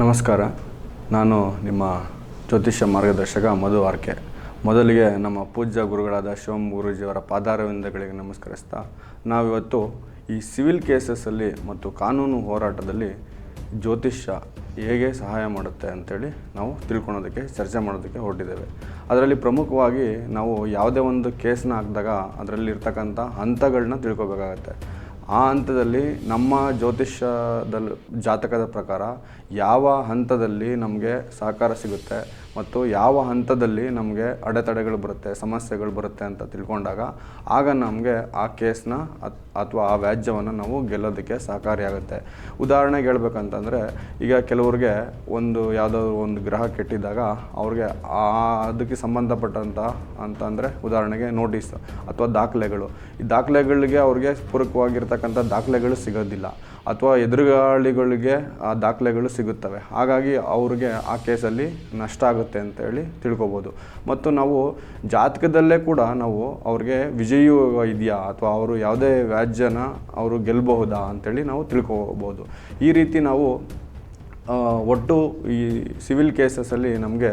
ನಮಸ್ಕಾರ. ನಾನು ನಿಮ್ಮ ಜ್ಯೋತಿಷ್ಯ ಮಾರ್ಗದರ್ಶಕ ಮಧು ಆರ್ಕೆ. ಮೊದಲಿಗೆ ನಮ್ಮ ಪೂಜ್ಯ ಗುರುಗಳಾದ ಶಿವಂ ಗುರೂಜಿಯವರ ಪಾದಾರವಿಂದಗಳಿಗೆ ನಮಸ್ಕರಿಸ್ತಾ, ನಾವಿವತ್ತು ಈ ಸಿವಿಲ್ ಕೇಸಸ್ಸಲ್ಲಿ ಮತ್ತು ಕಾನೂನು ಹೋರಾಟದಲ್ಲಿ ಜ್ಯೋತಿಷ್ಯ ಹೇಗೆ ಸಹಾಯ ಮಾಡುತ್ತೆ ಅಂತೇಳಿ ನಾವು ತಿಳ್ಕೊಳೋದಕ್ಕೆ, ಚರ್ಚೆ ಮಾಡೋದಕ್ಕೆ ಹೊರಟಿದ್ದೇವೆ. ಅದರಲ್ಲಿ ಪ್ರಮುಖವಾಗಿ ನಾವು ಯಾವುದೇ ಒಂದು ಕೇಸನ್ನ ಹಾಕಿದಾಗ ಅದರಲ್ಲಿ ಇರ್ತಕ್ಕಂಥ ಹಂತಗಳನ್ನ ತಿಳ್ಕೊಬೇಕಾಗತ್ತೆ. ಆ ಹಂತದಲ್ಲಿ ನಮ್ಮ ಜ್ಯೋತಿಷ್ಯದಲ್ಲಿ ಜಾತಕದ ಪ್ರಕಾರ ಯಾವ ಹಂತದಲ್ಲಿ ನಮಗೆ ಸಹಕಾರ ಸಿಗುತ್ತೆ ಮತ್ತು ಯಾವ ಹಂತದಲ್ಲಿ ನಮಗೆ ಅಡೆತಡೆಗಳು ಬರುತ್ತೆ, ಸಮಸ್ಯೆಗಳು ಬರುತ್ತೆ ಅಂತ ತಿಳ್ಕೊಂಡಾಗ ಆಗ ನಮಗೆ ಆ ಕೇಸ್ನ ಅಥವಾ ಆ ವ್ಯಾಜ್ಯವನ್ನು ನಾವು ಗೆಲ್ಲೋದಕ್ಕೆ ಸಹಕಾರಿಯಾಗುತ್ತೆ ಉದಾಹರಣೆಗೆ ಹೇಳ್ಬೇಕಂತಂದರೆ ಈಗ ಕೆಲವ್ರಿಗೆ ಒಂದು ಯಾವುದೋ ಒಂದು ಗ್ರಹ ಕೆಟ್ಟಿದ್ದಾಗ ಅವ್ರಿಗೆ ಆ ಅದಕ್ಕೆ ಸಂಬಂಧಪಟ್ಟಂಥ ಅಂತಂದರೆ ಉದಾಹರಣೆಗೆ ನೋಟಿಸ್ ಅಥವಾ ದಾಖಲೆಗಳು. ಈ ದಾಖಲೆಗಳಿಗೆ ಅವ್ರಿಗೆ ಪೂರಕವಾಗಿರ್ತಕ್ಕಂಥ ದಾಖಲೆಗಳು ಸಿಗೋದಿಲ್ಲ ಅಥವಾ ಎದುರುಗಾಳಿಗಳಿಗೆ ಆ ದಾಖಲೆಗಳು ಸಿಗುತ್ತವೆ. ಹಾಗಾಗಿ ಅವ್ರಿಗೆ ಆ ಕೇಸಲ್ಲಿ ನಷ್ಟ ಆಗುತ್ತೆ ಅಂತೇಳಿ ತಿಳ್ಕೊಬೋದು. ಮತ್ತು ನಾವು ಜಾತಕದಲ್ಲೇ ಕೂಡ ನಾವು ಅವ್ರಿಗೆ ವಿಜಯು ಇದೆಯಾ ಅಥವಾ ಅವರು ಯಾವುದೇ ವ್ಯಾಜ್ಯನ ಅವರು ಗೆಲ್ಲಬಹುದಾ ಅಂತೇಳಿ ನಾವು ತಿಳ್ಕೊಬೋದು. ಈ ರೀತಿ ನಾವು ಒಟ್ಟು ಈ ಸಿವಿಲ್ ಕೇಸಸಲ್ಲಿ ನಮಗೆ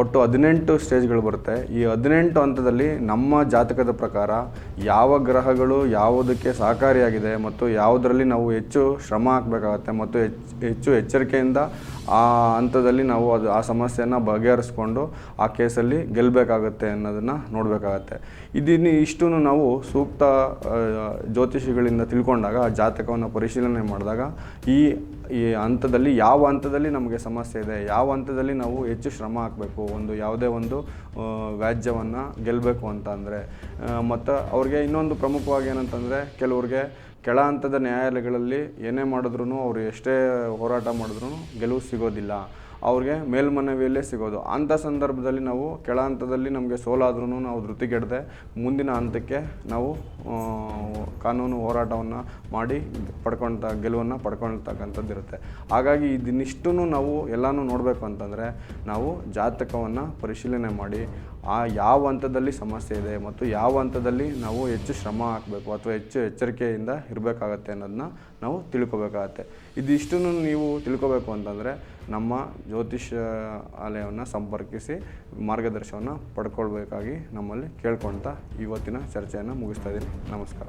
ಒಟ್ಟು ಹದಿನೆಂಟು ಸ್ಟೇಜ್ಗಳು ಬರುತ್ತೆ. ಈ ಹದಿನೆಂಟು ಹಂತದಲ್ಲಿ ನಮ್ಮ ಜಾತಕದ ಪ್ರಕಾರ ಯಾವ ಗ್ರಹಗಳು ಯಾವುದಕ್ಕೆ ಸಹಕಾರಿಯಾಗಿದೆ ಮತ್ತು ಯಾವುದರಲ್ಲಿ ನಾವು ಹೆಚ್ಚು ಶ್ರಮ ಹಾಕಬೇಕಾಗತ್ತೆ ಮತ್ತು ಹೆಚ್ಚು ಎಚ್ಚರಿಕೆಯಿಂದ ಆ ಹಂತದಲ್ಲಿ ನಾವು ಅದು, ಆ ಸಮಸ್ಯೆಯನ್ನು ಬಗೆಹರಿಸ್ಕೊಂಡು ಆ ಕೇಸಲ್ಲಿ ಗೆಲ್ಲಬೇಕಾಗತ್ತೆ ಅನ್ನೋದನ್ನು ನೋಡಬೇಕಾಗತ್ತೆ. ಇದನ್ನು ಇಷ್ಟು ನಾವು ಸೂಕ್ತ ಜ್ಯೋತಿಷಿಗಳಿಂದ ತಿಳ್ಕೊಂಡಾಗ, ಜಾತಕವನ್ನು ಪರಿಶೀಲನೆ ಮಾಡಿದಾಗ ಈ ಈ ಹಂತದಲ್ಲಿ ಯಾವ ಹಂತದಲ್ಲಿ ನಮಗೆ ಸಮಸ್ಯೆ ಇದೆ, ಯಾವ ಹಂತದಲ್ಲಿ ನಾವು ಹೆಚ್ಚು ಶ್ರಮ ಹಾಕಬೇಕು, ಒಂದು ಯಾವುದೇ ಒಂದು ವ್ಯಾಜ್ಯವನ್ನು ಗೆಲ್ಲಬೇಕು ಅಂತ ಅಂದರೆ ಮತ್ತು ಅವ್ರಿಗೆ ಇನ್ನೊಂದು ಪ್ರಮುಖವಾಗಿ ಏನಂತಂದರೆ ಕೆಲವ್ರಿಗೆ ಕೆಳ ಹಂತದ ನ್ಯಾಯಾಲಯಗಳಲ್ಲಿ ಏನೇ ಮಾಡಿದ್ರು ಅವರು ಎಷ್ಟೇ ಹೋರಾಟ ಮಾಡಿದ್ರು ಗೆಲುವು ಸಿಗೋದಿಲ್ಲ. ಅವ್ರಿಗೆ ಮೇಲ್ಮನವಿಯಲ್ಲೇ ಸಿಗೋದು. ಅಂಥ ಸಂದರ್ಭದಲ್ಲಿ ನಾವು ಕೆಳ ಹಂತದಲ್ಲಿ ನಮಗೆ ಸೋಲಾದ್ರೂ ನಾವು ಧೃತಿಗೆಡದೆ ಮುಂದಿನ ಹಂತಕ್ಕೆ ನಾವು ಕಾನೂನು ಹೋರಾಟವನ್ನು ಮಾಡಿ ಪಡ್ಕೊಳ್ತಾ ಗೆಲುವನ್ನು ಪಡ್ಕೊಳ್ತಕ್ಕಂಥದ್ದು ಇರುತ್ತೆ. ಹಾಗಾಗಿ ಇದನ್ನಿಷ್ಟೂ ನಾವು ಎಲ್ಲನೂ ನೋಡಬೇಕು ಅಂತಂದರೆ ನಾವು ಜಾತಕವನ್ನು ಪರಿಶೀಲನೆ ಮಾಡಿ, ಆ ಯಾವ ಹಂತದಲ್ಲಿ ಸಮಸ್ಯೆ ಇದೆ ಮತ್ತು ಯಾವ ಹಂತದಲ್ಲಿ ನಾವು ಹೆಚ್ಚು ಶ್ರಮ ಹಾಕಬೇಕು ಅಥವಾ ಹೆಚ್ಚು ಎಚ್ಚರಿಕೆಯಿಂದ ಇರಬೇಕಾಗತ್ತೆ ಅನ್ನೋದನ್ನ ನಾವು ತಿಳ್ಕೊಬೇಕಾಗತ್ತೆ. ಇದಿಷ್ಟನ್ನು ನೀವು ತಿಳ್ಕೊಬೇಕು ಅಂತಂದರೆ ನಮ್ಮ ಜ್ಯೋತಿಷ್ಯ ಆಲಯವನ್ನು ಸಂಪರ್ಕಿಸಿ ಮಾರ್ಗದರ್ಶನವನ್ನು ಪಡ್ಕೊಳ್ಬೇಕಾಗಿ ನಮ್ಮಲ್ಲಿ ಕೇಳ್ಕೊಳ್ತಾ ಇವತ್ತಿನ ಚರ್ಚೆಯನ್ನು ಮುಗಿಸ್ತಾ ಇದ್ದೀನಿ. ನಮಸ್ಕಾರ.